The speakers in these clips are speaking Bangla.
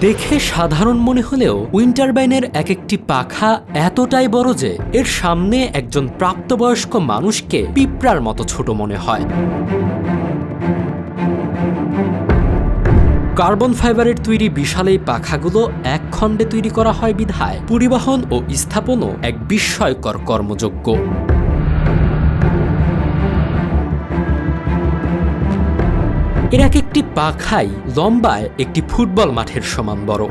দেখে সাধারণ মনে হলেও উইন্টারবাইনের এক একটি পাখা এতটাই বড় যে এর সামনে একজন প্রাপ্তবয়স্ক মানুষকে পিঁপড়ার মতো ছোট মনে হয়। কার্বন ফাইবারের তৈরি বিশাল এই পাখাগুলো এক খণ্ডে তৈরি করা হয় বিধায়, পরিবহন ও স্থাপনও এক বিস্ময়কর কর্মযোগ্য। এর এক একটি পাখাই লম্বায় একটি ফুটবল মাঠের সমান বড়।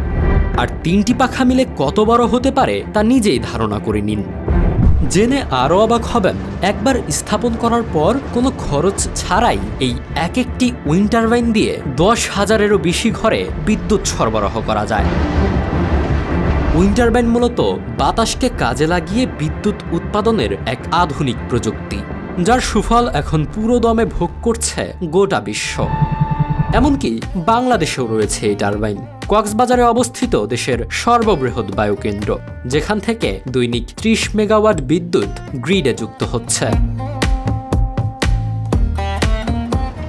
আর তিনটি পাখা মিলে কত বড় হতে পারে তা নিজেই ধারণা করে নিন। জেনে আরও অবাক হবেন, একবার স্থাপন করার পর কোনো খরচ ছাড়াই এই এক একটি উইন্টারবাইন দিয়ে দশ হাজারেরও বেশি ঘরে বিদ্যুৎ সরবরাহ করা যায়। উইন্টারবাইন মূলত বাতাসকে কাজে লাগিয়ে বিদ্যুৎ উৎপাদনের এক আধুনিক প্রযুক্তি। যার সুফল এখন পুরো দমে ভোগ করছে গোটা বিশ্ব। এমনকি বাংলাদেশেও রয়েছে এই টারবাইন। কক্সবাজারে অবস্থিত দেশের সর্ববৃহৎ বায়ুকেন্দ্র, যেখান থেকে দৈনিক ত্রিশ মেগাওয়াট বিদ্যুৎ গ্রিডে যুক্ত হচ্ছে।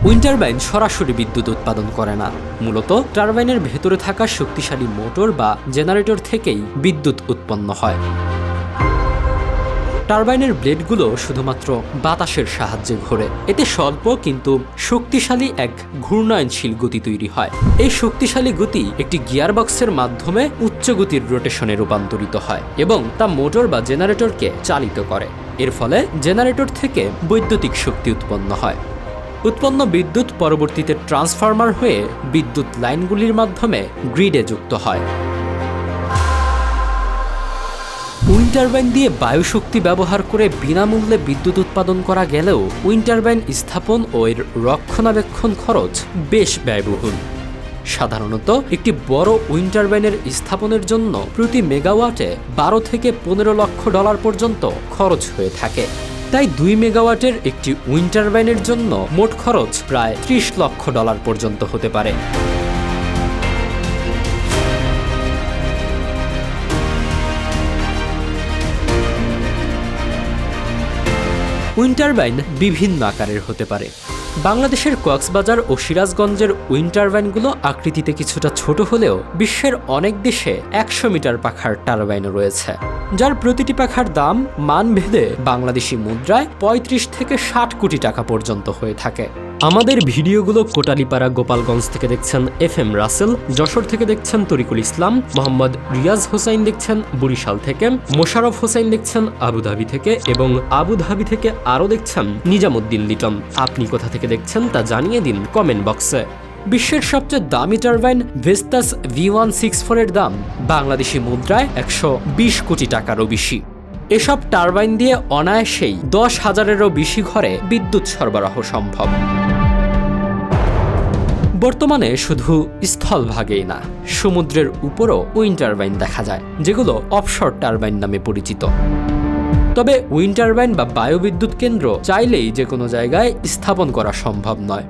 উইন্টারবাইন সরাসরি বিদ্যুৎ উৎপাদন করে না। মূলত টারবাইনের ভেতরে থাকা শক্তিশালী মোটর বা জেনারেটর থেকেই বিদ্যুৎ উৎপন্ন হয়। টারবাইনের ব্লেডগুলো শুধুমাত্র বাতাসের সাহায্যে ঘোরে। এতে স্বল্প কিন্তু শক্তিশালী এক ঘূর্ণয়নশীল গতি তৈরি হয়। এই শক্তিশালী গতি একটি গিয়ার বক্সের মাধ্যমে উচ্চ গতির রোটেশনে রূপান্তরিত হয় এবং তা মোটর বা জেনারেটরকে চালিত করে। এর ফলে জেনারেটর থেকে বৈদ্যুতিক শক্তি উৎপন্ন হয়। উৎপন্ন বিদ্যুৎ পরবর্তীতে ট্রান্সফরমার হয়ে বিদ্যুৎ লাইনগুলির মাধ্যমে গ্রিডে যুক্ত হয়। উইন্টারবাইন দিয়ে বায়ুশক্তি ব্যবহার করে বিনামূল্যে বিদ্যুৎ উৎপাদন করা গেলেও উইন্টারবাইন স্থাপন ও এর রক্ষণাবেক্ষণ খরচ বেশ ব্যয়বহুল। সাধারণত একটি বড় উইন্টারবাইনের স্থাপনের জন্য প্রতি মেগাওয়াটে বারো থেকে পনেরো লক্ষ ডলার পর্যন্ত খরচ হয়ে থাকে। তাই দুই মেগাওয়াটের একটি উইন্টারবাইনের জন্য মোট খরচ প্রায় ত্রিশ লক্ষ ডলার পর্যন্ত হতে পারে। উইন্টারবাইন বিভিন্ন আকারের হতে পারে। বাংলাদেশের কক্সবাজার ও সিরাজগঞ্জের উইন্টারবাইনগুলো আকৃতিতে কিছুটা ছোট হলেও বিশ্বের অনেক দেশে একশো মিটার পাখার টারবাইন রয়েছে, যার প্রতিটি পাখার দাম মান ভেদে বাংলাদেশি মুদ্রায় ৩৫ থেকে ষাট কোটি টাকা পর্যন্ত হয়ে থাকে। আমাদের ভিডিওগুলো কোটালীপাড়া গোপালগঞ্জ থেকে দেখছেন এফ এম রাসেল, যশোর থেকে দেখছেন তরিকুল ইসলাম, মোহাম্মদ রিয়াজ হোসাইন দেখছেন বরিশাল থেকে, মোশারফ হোসাইন দেখছেন আবুধাবি থেকে এবং আবুধাবি থেকে আরও দেখছেন নিজামুদ্দিন লিটন। আপনি কোথা থেকে দেখছেন তা জানিয়ে দিন কমেন্ট বক্সে। বিশ্বের সবচেয়ে দামি turbine Vestas V one six ফোরের দাম বাংলাদেশি মুদ্রায় একশো বিশ কোটি টাকারও বেশি। এসব টারবাইন দিয়ে অনায়াসেই দশ হাজারেরও বেশি ঘরে বিদ্যুৎ সরবরাহ সম্ভব। বর্তমানে শুধু স্থলভাগেই না, সমুদ্রের উপরও উইন্ড টারবাইন দেখা যায়, যেগুলো অফশোর টারবাইন নামে পরিচিত। তবে উইন্ড টারবাইন বা বায়ুবিদ্যুৎ কেন্দ্র চাইলেই যে কোনো জায়গায় স্থাপন করা সম্ভব নয়।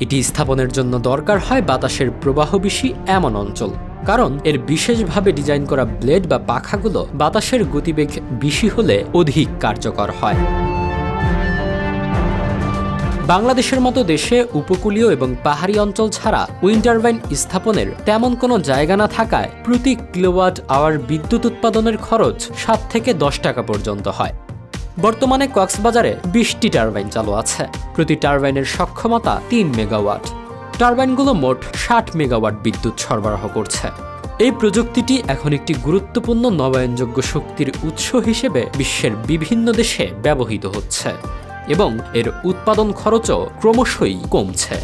এটি স্থাপনের জন্য দরকার হয় বাতাসের প্রবাহ বেশি এমন অঞ্চল। কারণ এর বিশেষভাবে ডিজাইন করা ব্লেড বা পাখাগুলো বাতাসের গতিবেগ বেশি হলে অধিক কার্যকর হয়। বাংলাদেশের মতো দেশে উপকূলীয় এবং পাহাড়ি অঞ্চল ছাড়া উইন্টারবাইন স্থাপনের তেমন কোনো জায়গা না থাকায় প্রতি কিলোওয়াট আওয়ার বিদ্যুৎ উৎপাদনের খরচ সাত থেকে দশ টাকা পর্যন্ত হয়। বর্তমানে কক্সবাজারে বিশটি টারবাইন চালু আছে। প্রতি টারবাইনের সক্ষমতা তিন মেগাওয়াট। টারবাইনগুলো মোট ষাট মেগাওয়াট বিদ্যুৎ সরবরাহ করছে। এই প্রযুক্তিটি এখন একটি গুরুত্বপূর্ণ নবায়নযোগ্য শক্তির উৎস হিসেবে বিশ্বের বিভিন্ন দেশে ব্যবহৃত হচ্ছে এবং এর উৎপাদন খরচও ক্রমশই কমছে।